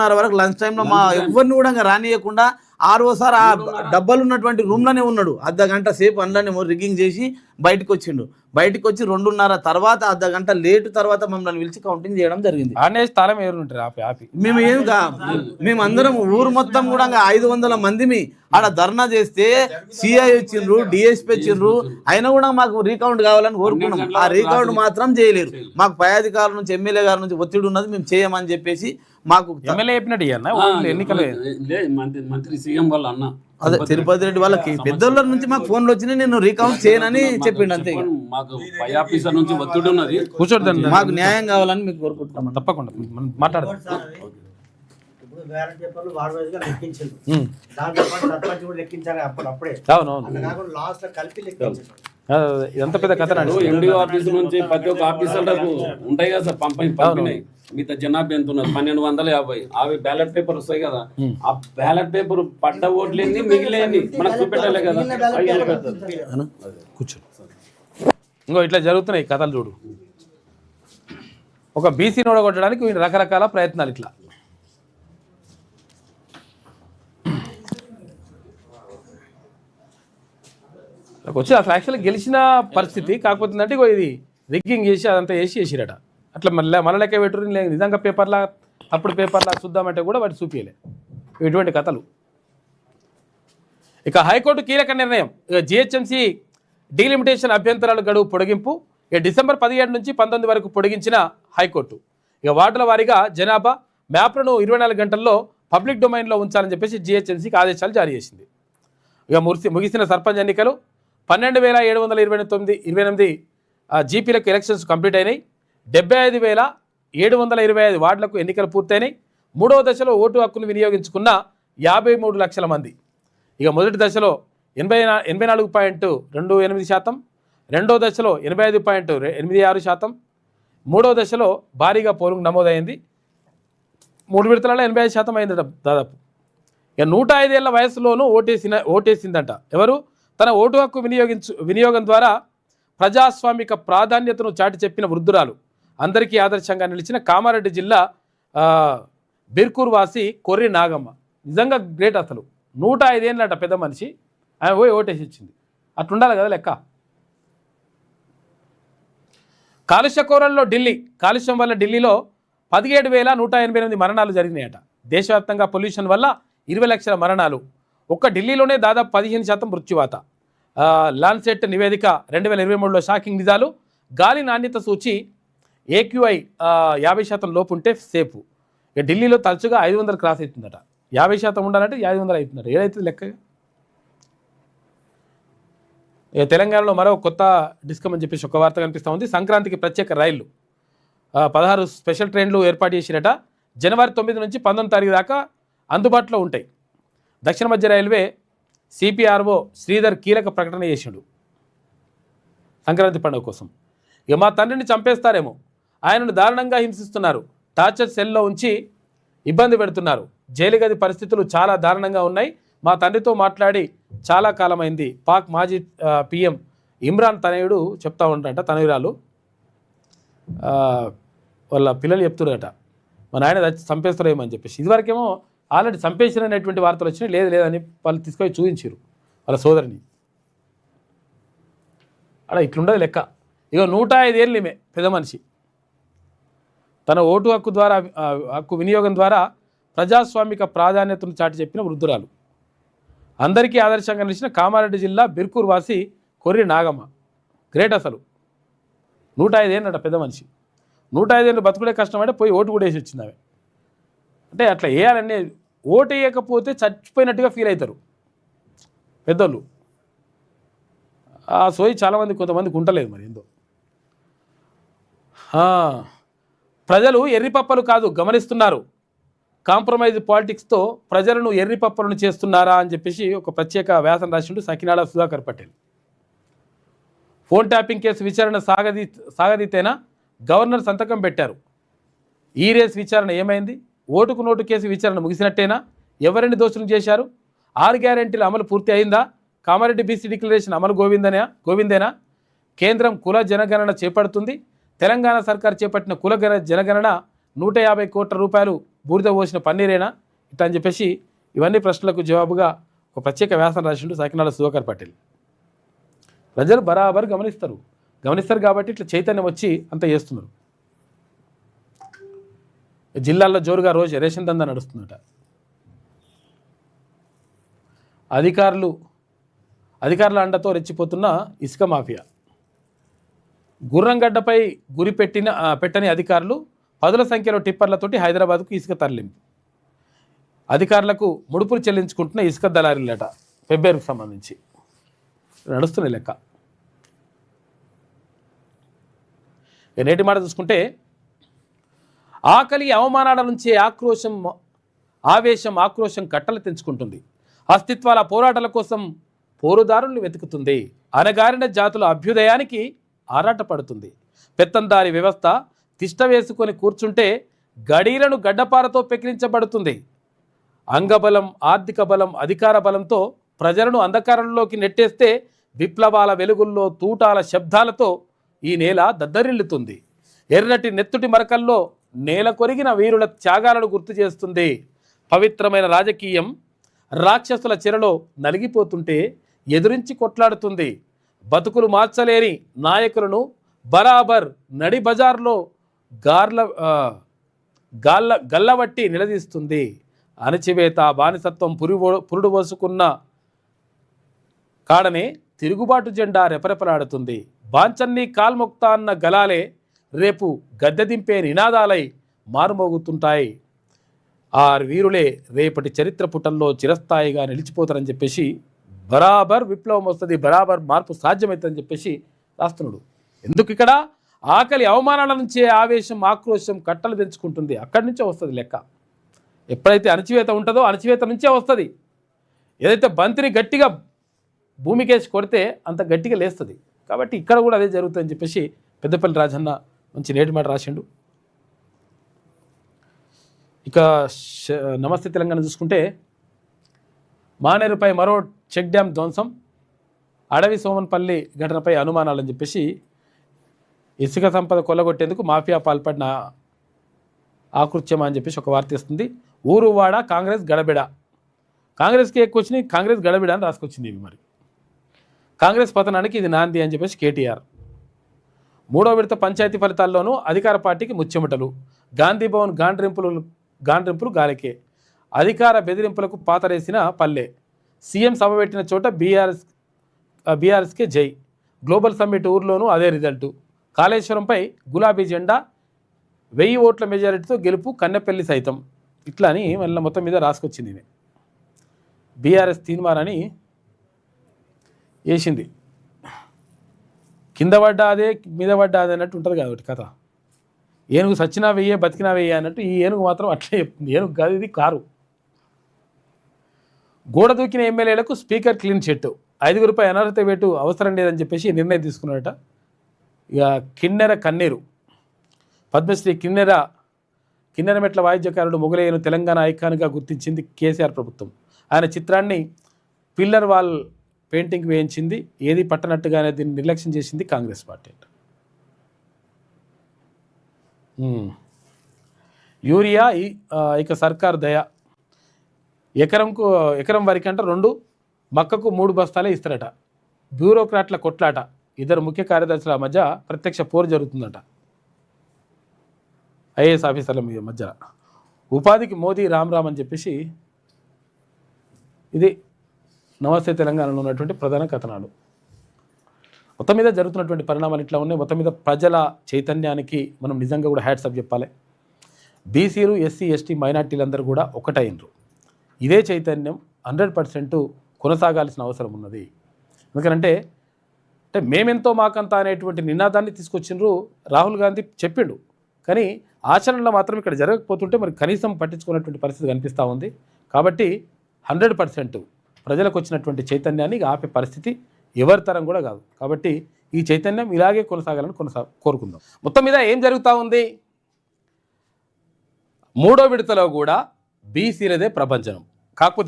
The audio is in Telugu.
రెండున్నర వరకు లంచ్ టైంలో మా ఎవరిని కూడా రానియకుండా ఆరోసారి ఆ డబ్బాలు ఉన్నటువంటి రూమ్లోనే ఉన్నాడు. అర్ధ గంట సేపు అందులోనే రిగ్గింగ్ చేసి బయటకు వచ్చిండు బయటకు వచ్చి రెండున్నర తర్వాత అర్ధ గంట లేటు తర్వాత మమ్మల్ని పిలిచి కౌంటింగ్ చేయడం జరిగింది. ఆనే స్థలం ఎవరు ఉంటారు? ఆపి ఆపి. మేము ఏం కా మేము అందరం ఊరు మొత్తం కూడా ఐదు వందల మందిమి ఆడ ధర్నా చేస్తే సిఐ వచ్చిండ్రు డిఎస్పీ వచ్చిండ్రు అయినా కూడా మాకు రీకౌంట్ కావాలని కోరుకున్నాం. ఆ రీకౌంట్ మాత్రం చేయలేరు. మాకు పై అధికారుల నుంచి ఎమ్మెల్యే గారి నుంచి ఒత్తిడి ఉన్నది మేము చేయమని చెప్పేసి మాకు ఎమ్మెల్యే చెప్పినట్టు ఎన్నికలు. లేదు మంత్రి మంత్రి సీఎం వాళ్ళ అన్న. అదే తిరుపతి రెడ్డి వాళ్ళకి పెద్దోళ్ళ నుంచి మాకు ఫోన్లు వచ్చినాయి నేను రీకౌంట్ చేయనని చెప్పిండు అంతే. మాకు పై ఆఫీసర్ నుంచి ఒత్తిడి ఉన్నది. కూర్చోండి మాకు న్యాయం కావాలని మీకు కోరుకుంటున్నాం తప్పకుండా మనం మాట్లాడదాం. ఇదంతా పెద్ద కథ నడు ఎండిఓ ఆఫీస్ నుంచి ప్రతి ఒక్క ఆఫీసర్లకు ఉంటాయి కదా సార్ పంపి పంపినాయి. మిగతా జనాభా ఎంత ఉన్నది? పన్నెండు వందల యాభై. అవి బ్యాలెట్ పేపర్ వస్తాయి కదా. ఆ బ్యాలెట్ పేపర్ పడ్డ ఓట్లేంది మిగిలేని మనకు చూపెట్టాలి కదా? కూర్చో ఇంకో ఇట్లా జరుగుతున్నాయి కథలు చూడు. ఒక బీసీని ఓడగొట్టడానికి రకరకాల ప్రయత్నాలు ఇట్లా. నాకు వచ్చి అసలు యాక్చువల్గా గెలిచిన పరిస్థితి కాకపోతే ఇది రిగ్గింగ్ చేసి అదంతా వేసి వేసిరట అట్లా మళ్ళీ మన లెక్క పెట్టుకుని లేదు. నిజంగా పేపర్లా అప్పుడు పేపర్లా చూద్దామంటే కూడా వాటి చూపించలే ఇటువంటి కథలు. ఇక హైకోర్టు కీలక నిర్ణయం. ఇక జిహెచ్ఎంసీ డీలిమిటేషన్ అభ్యంతరాల గడువు పొడిగింపు. ఇక డిసెంబర్ పదిహేడు నుంచి పంతొమ్మిది వరకు పొడిగించిన హైకోర్టు. ఇక వార్డుల వారీగా జనాభా మ్యాప్లను ఇరవై నాలుగు గంటల్లో పబ్లిక్ డొమైన్లో ఉంచాలని చెప్పేసి జిహెచ్ఎంసీకి ఆదేశాలు జారీ చేసింది. ఇక మురిసి ముగిసిన సర్పంచ్ ఎన్నికలు పన్నెండు వేల ఏడు వందల ఇరవై తొమ్మిది ఇరవై ఎనిమిది జీపీలకు ఎలక్షన్స్ కంప్లీట్ అయినాయి. డెబ్బై ఐదు వేల ఏడు వందల ఇరవై ఐదు వార్డులకు ఎన్నికలు పూర్తయినాయి. మూడవ దశలో ఓటు హక్కును వినియోగించుకున్న యాభై మూడు లక్షల మంది. ఇక మొదటి దశలో ఎనభై నా- ఎనభై నాలుగు పాయింట్ రెండు ఎనిమిది శాతం. రెండో దశలో ఎనభై ఐదు పాయింట్ ఎనిమిది ఆరు శాతం. మూడో దశలో భారీగా పోలింగ్ నమోదైంది. మూడు విడతలలో ఎనభై ఐదు శాతం అయిందట దాదాపు. ఇక నూట ఐదేళ్ళ వయసులోనూ ఓటేసిన ఓటేసిందంట. ఎవరు? తన ఓటు హక్కు వినియోగించు వినియోగం ద్వారా ప్రజాస్వామిక ప్రాధాన్యతను చాటి చెప్పిన వృద్ధురాలు. అందరికీ ఆదర్శంగా నిలిచిన కామారెడ్డి జిల్లా బిర్కూర్ వాసి కొర్రి నాగమ్మ. నిజంగా గ్రేట్ అసలు. నూట ఐదేళ్ళట పెద్ద మనిషి. ఆమె పోయి ఓటేసి ఇచ్చింది. అట్లుండాలి కదా లెక్క? కాలుష్య కోరల్లో ఢిల్లీ కాలుష్యం వల్ల ఢిల్లీలో పదిహేడు వేల నూట ఎనభై ఎనిమిది మరణాలు జరిగినాయట. దేశవ్యాప్తంగా పొల్యూషన్ వల్ల ఇరవై లక్షల మరణాలు. ఒక్క ఢిల్లీలోనే దాదాపు పదిహేను శాతం మృత్యువాత. లాన్సెట్ నివేదిక రెండు వేల ఇరవై మూడులో షాకింగ్ నిజాలు. గాలి నాణ్యత సూచి ఏక్యూఐ యాభై శాతం లోపు ఉంటే సేఫ్ ఇక ఢిల్లీలో తరచుగా ఐదు వందలు క్రాస్ అవుతుందట. యాభై శాతం ఉండాలంటే ఐదు వందలు అవుతుందట. ఏదైతుంది లెక్క? ఇక తెలంగాణలో మరో కొత్త డిస్కమ్ అని చెప్పేసి ఒక వార్త కనిపిస్తూ ఉంది. సంక్రాంతికి ప్రత్యేక రైళ్ళు. పదహారు స్పెషల్ ట్రైన్లు ఏర్పాటు చేసినట జనవరి తొమ్మిది నుంచి పంతొమ్మిది తారీఖు దాకా అందుబాటులో ఉంటాయి. దక్షిణ మధ్య రైల్వే సిపిఆర్ఓ శ్రీధర్ కీలక ప్రకటన చేసిండు సంక్రాంతి పండుగ కోసం. ఇక మా తండ్రిని చంపేస్తారేమో. ఆయనను దారుణంగా హింసిస్తున్నారు. టార్చర్ సెల్లో ఉంచి ఇబ్బంది పెడుతున్నారు. జైలు గది పరిస్థితులు చాలా దారుణంగా ఉన్నాయి. మా తండ్రితో మాట్లాడి చాలా కాలమైంది. పాక్ మాజీ పిఎం ఇమ్రాన్ తనయుడు చెప్తా ఉంటాడట తనయురాలు. వాళ్ళ పిల్లలు చెప్తున్నారట. మా నాయన చంపేస్తారేమని అని చెప్పేసి. ఇదివరకేమో ఆల్రెడీ చంపేసిననేటువంటి వార్తలు వచ్చినాయి. లేదు లేదని వాళ్ళు తీసుకొని చూపించారు వాళ్ళ సోదరిని. అలా ఇట్లుండదు లెక్క. ఇక నూట ఐదేళ్ళు ఈమె పెద్ద మనిషి. తన ఓటు హక్కు ద్వారా హక్కు వినియోగం ద్వారా ప్రజాస్వామిక ప్రాధాన్యతను చాటి చెప్పిన వృద్ధురాలు. అందరికీ ఆదర్శంగా నిలిచిన కామారెడ్డి జిల్లా బిర్కూర్ వాసి కొర్రి నాగమ్మ. గ్రేట్ అసలు. నూట ఐదేళ్ళట పెద్ద మనిషి. నూట ఐదేళ్ళు బతుకుడే కష్టమంటే పోయి ఓటు కూడా వేసి వచ్చింది ఆమె. అంటే అట్లా వేయాలని ఓటు వేయకపోతే చచ్చిపోయినట్టుగా ఫీల్ అవుతారు. పెద్దోళ్ళు. ఆ సోయి చాలామంది కొంతమందికి ఉండలేదు మరి ఏందో. ప్రజలు ఎర్రిపప్పలు కాదు గమనిస్తున్నారు. కాంప్రమైజ్ పాలిటిక్స్తో ప్రజలను ఎర్రిపప్పలను చేస్తున్నారా అని చెప్పేసి ఒక ప్రత్యేక వ్యాసం రాసిండు సకినాడ Sudhakar Patel. Phone tapping case విచారణ సాగదీ సాగదీతేనా? గవర్నర్ సంతకం పెట్టారు. ఈ రేస్ విచారణ ఏమైంది? ఓటుకు నోటు కేసు విచారణ ముగిసినట్టేనా? ఎవరిని దోషులు చేశారు? ఆరు గ్యారెంటీల అమలు పూర్తి అయిందా? కామారెడ్డి బీసీ డిక్లరేషన్ అమలు గోవిందనే గోవిందేనా? కేంద్రం కుల జనగణన చేపడుతుంది. తెలంగాణ సర్కార్ చేపట్టిన కుల గణ- జనగణన నూట యాభై కోట్ల రూపాయలు బూడిద పోసిన పన్నీరేనా? ఇట్లా అని చెప్పేసి ఇవన్నీ ప్రశ్నలకు జవాబుగా ఒక ప్రత్యేక వ్యాసం రాసిండు సాకినాడ సుధాకర్ పటేల్. ప్రజలు బరాబర్ గమనిస్తారు. గమనిస్తారు కాబట్టి ఇట్లా చైతన్యం వచ్చి అంత చేస్తున్నారు. జిల్లాల్లో జోరుగా రోజు రేషన్ దందా నడుస్తుందట. అధికారులు అధికారుల అండతో రెచ్చిపోతున్న ఇసుక మాఫియా. గుర్రంగడ్డపై గురి పెట్టిన పెట్టని అధికారులు పదుల సంఖ్యలో టిప్పర్లతోటి హైదరాబాద్కు ఇసుక తరలింపు. అధికారులకు ముడుపులు చెల్లించుకుంటున్న ఇసుక దళారీలట ఫెబ్రవరికి సంబంధించి. నడుస్తున్న లెక్క. నేటి మాట చూసుకుంటే ఆకలి అవమానాల నుంచే ఆక్రోశం ఆవేశం ఆక్రోశం కట్టలు తెంచుకుంటుంది. అస్తిత్వాల పోరాటాల కోసం పోరుదారుల్ని వెతుకుతుంది. అనగారిన జాతుల అభ్యుదయానికి ఆరాటపడుతుంది. పెత్తందారి వ్యవస్థ తిష్ట వేసుకొని కూర్చుంటే గడీలను గడ్డపారతో పెకిలించబడుతుంది. అంగబలం ఆర్థిక బలం అధికార బలంతో ప్రజలను అంధకారంలోకి నెట్టేస్తే విప్లవాల వెలుగుల్లో తూటాల శబ్దాలతో ఈ నేల దద్దరిల్లుతుంది. ఎర్రటి నెత్తుటి మరకల్లో నేల కొరిగిన వీరుల త్యాగాలను గుర్తు చేస్తుంది. పవిత్రమైన రాజకీయం రాక్షసుల చెరలో నలిగిపోతుంటే ఎదురించి కొట్లాడుతుంది. బతుకులు మార్చలేని నాయకులను బరాబర్ నడి బజార్లో గార్ల గాల్ల గల్లవట్టి నిలదీస్తుంది. అణచివేత బానిసత్వం పురి పురుడు పోసుకున్న కాడనే తిరుగుబాటు జెండా రెపరెపలాడుతుంది. బాంచన్ని కాల్ముక్త అన్న గలాలే రేపు గద్దె దింపే నినాదాలై మారుమోగుతుంటాయి. ఆ వీరులే రేపటి చరిత్ర పుటల్లో చిరస్థాయిగా నిలిచిపోతారని చెప్పేసి బరాబర్ విప్లవం వస్తుంది బరాబర్ మార్పు సాధ్యమవుతుందని చెప్పేసి రాస్తున్నాడు. ఎందుకు ఇక్కడ? ఆకలి అవమానాల నుంచే ఆవేశం ఆక్రోశం కట్టలు తెంచుకుంటుంది అక్కడి నుంచే వస్తుంది లెక్క. ఎప్పుడైతే అణచివేత ఉంటుందో అణచివేత నుంచే వస్తుంది. ఏదైతే బంతిని గట్టిగా భూమికేసి కొడితే అంత గట్టిగా లేస్తుంది. కాబట్టి ఇక్కడ కూడా అదే జరుగుతుందని చెప్పేసి పెద్దపల్లి రాజన్న మంచి నేటి మాట రాసిండు. ఇక నమస్తే తెలంగాణ చూసుకుంటే మానేరుపై మరో చెక్ డ్యామ్ ధ్వంసం. అడవి సోమన్పల్లి ఘటనపై అనుమానాలని చెప్పేసి ఇసుక సంపద కొల్లగొట్టేందుకు మాఫియా పాల్పడిన ఆకృత్యమా అని చెప్పేసి ఒక వార్త ఇస్తుంది ఊరువాడ కాంగ్రెస్ గడబిడ. కాంగ్రెస్కి ఎక్కువ వచ్చినాయి కాంగ్రెస్ గడబిడ అని రాసుకొచ్చింది ఇవి మరి. కాంగ్రెస్ పతనానికి ఇది నాంది అని చెప్పేసి కేటీఆర్. మూడో విడత పంచాయతీ ఫలితాల్లోనూ అధికార పార్టీకి ముచ్చెమటలు. గాంధీ భవన్ గాండ్రింపులు గాండ్రింపులు గాలికే. అధికార బెదిరింపులకు పాతరేసిన పల్లె. సీఎం సభ పెట్టిన చోట బీఆర్ఎస్ బీఆర్ఎస్కే జై. గ్లోబల్ సమ్మిట్ ఊర్లోనూ అదే రిజల్టు. కాళేశ్వరంపై గులాబీ జెండా వెయ్యి ఓట్ల మెజారిటీతో గెలుపు కన్నెపల్లి సైతం. ఇట్లా అని మళ్ళీ మొత్తం మీద రాసుకొచ్చింది ఇది బీఆర్ఎస్ తీర్మానాన్ని వేసింది కింద పడ్డా అదే మీద పడ్డా అదే అన్నట్టు ఉంటుంది కదా ఒకటి కథ. ఏనుగు సచ్చినా వెయ్యే బతికినా వెయ్యే అన్నట్టు ఈ ఏనుగు మాత్రం అట్లే చెప్తుంది. ఏనుగు కాదు ఇది కారు. గోడ దూకిన ఎమ్మెల్యేలకు స్పీకర్ క్లీన్ చిట్ ఐదుగురిపై అనర్హత వేటు అవసరం లేదని చెప్పేసి నిర్ణయం తీసుకున్నారట. ఇక కిన్నెర కన్నీరు. పద్మశ్రీ కిన్నెర కిన్నెరమెట్ల వాయిద్యకారుడు మొగలయ్యను తెలంగాణ ఐకాన్గా గుర్తించింది కేసీఆర్ ప్రభుత్వం. ఆయన చిత్రాన్ని పిల్లర్ వాల్ పెయింటింగ్ వేయించింది. ఏది పట్టనట్టుగానే దీన్ని నిర్లక్ష్యం చేసింది కాంగ్రెస్ పార్టీ యూరియా ఈ- ఇక సర్కార్ దయ ఎకరంకు ఎకరం వరకు అంటే రెండు మక్కకు మూడు బస్తాలే ఇస్తారట. బ్యూరోక్రాట్ల కొట్లాట. ఇద్దరు ముఖ్య కార్యదర్శుల మధ్య ప్రత్యక్ష పోరు జరుగుతుందట. ఐఏఎస్ ఆఫీసర్ల మీ- మధ్య. ఉపాధికి మోదీ రామ్ రామ్ అని చెప్పేసి ఇది నమస్తే తెలంగాణలో ఉన్నటువంటి ప్రధాన కథనాలు. మొత్తం మీద జరుగుతున్నటువంటి పరిణామాలు ఇట్లా ఉన్నాయి. మొత్తం మీద ప్రజల చైతన్యానికి మనం నిజంగా కూడా హ్యాట్సప్ చెప్పాలి. బీసీలు ఎస్సీ ఎస్టీ మైనార్టీలందరూ కూడా ఒకటైనరు. ఇదే చైతన్యం హండ్రెడ్ పర్సెంట్ కొనసాగాల్సిన అవసరం ఉన్నది. ఎందుకంటే అంటే మేమెంతో మాకంత అనేటువంటి నినాదాన్ని తీసుకొచ్చిండ్రు రాహుల్ గాంధీ చెప్పిండు. కానీ ఆచరణలో మాత్రం ఇక్కడ జరగకపోతుంటే మరి కనీసం పట్టించుకున్నటువంటి పరిస్థితి కనిపిస్తూ ఉంది. కాబట్టి హండ్రెడ్ పర్సెంట్ ప్రజలకు వచ్చినటువంటి చైతన్యాన్ని ఆపే పరిస్థితి ఎవరి తరం కూడా కాదు. కాబట్టి ఈ చైతన్యం ఇలాగే కొనసాగాలని కొనసా కోరుకుందాం. మొత్తం మీద ఏం జరుగుతూ ఉంది? మూడో విడతలో కూడా బీసీలదే ప్రపంచం కాకపోతే